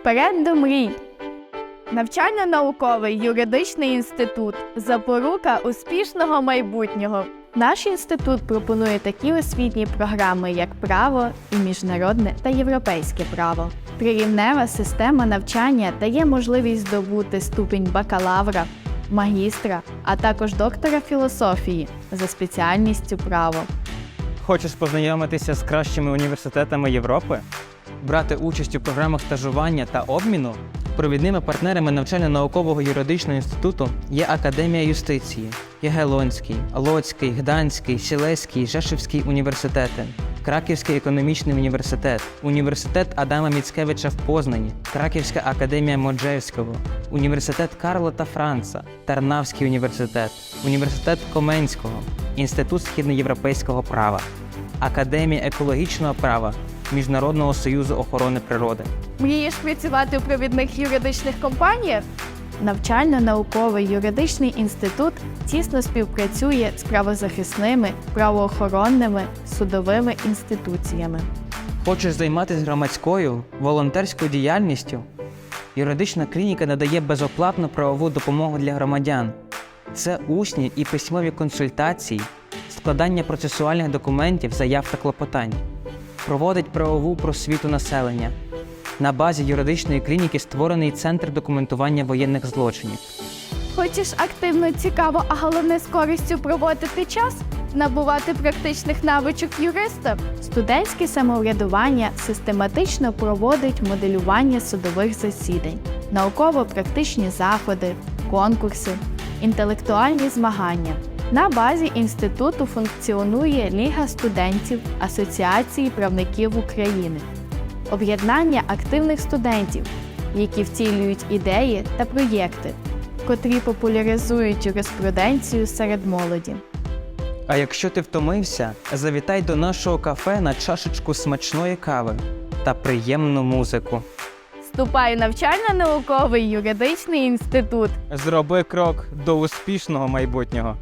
Вперед до мрій! Навчально-науковий юридичний інститут запорука успішного майбутнього. Наш інститут пропонує такі освітні програми, як право і міжнародне та європейське право. Трирівнева система навчання дає можливість здобути ступінь бакалавра, магістра, а також доктора філософії за спеціальністю право. Хочеш познайомитися з кращими університетами Європи? Брати участь у програмах стажування та обміну? Провідними партнерами навчально-наукового юридичного інституту є Академія юстиції, Ягелонський, Лоцький, Гданський, Сілеський, Жешівський університети, Краківський економічний університет, Університет Адама Міцкевича в Познані, Краківська академія Моджевського, Університет Карла та Франца, Тарнавський університет, Університет Коменського, Інститут східноєвропейського права, Академія екологічного права Міжнародного союзу охорони природи. Мрієш працювати у провідних юридичних компаніях? Навчально-науковий юридичний інститут тісно співпрацює з правозахисними, правоохоронними, судовими інституціями. Хочеш займатися громадською, волонтерською діяльністю? Юридична клініка надає безоплатну правову допомогу для громадян. Це усні і письмові консультації, складання процесуальних документів, заяв та клопотань. Проводить правову просвіту населення. На базі юридичної клініки створений центр документування воєнних злочинів. Хочеш активно, цікаво, а головне з користю проводити час? Набувати практичних навичок юриста? Студентське самоврядування систематично проводить моделювання судових засідань, науково-практичні заходи, конкурси, інтелектуальні змагання. На базі інституту функціонує Ліга студентів Асоціації правників України, об'єднання активних студентів, які втілюють ідеї та проєкти, котрі популяризують юриспруденцію серед молоді. А якщо ти втомився, завітай до нашого кафе на чашечку смачної кави та приємну музику. Вступай в навчально-науковий юридичний інститут. Зроби крок до успішного майбутнього.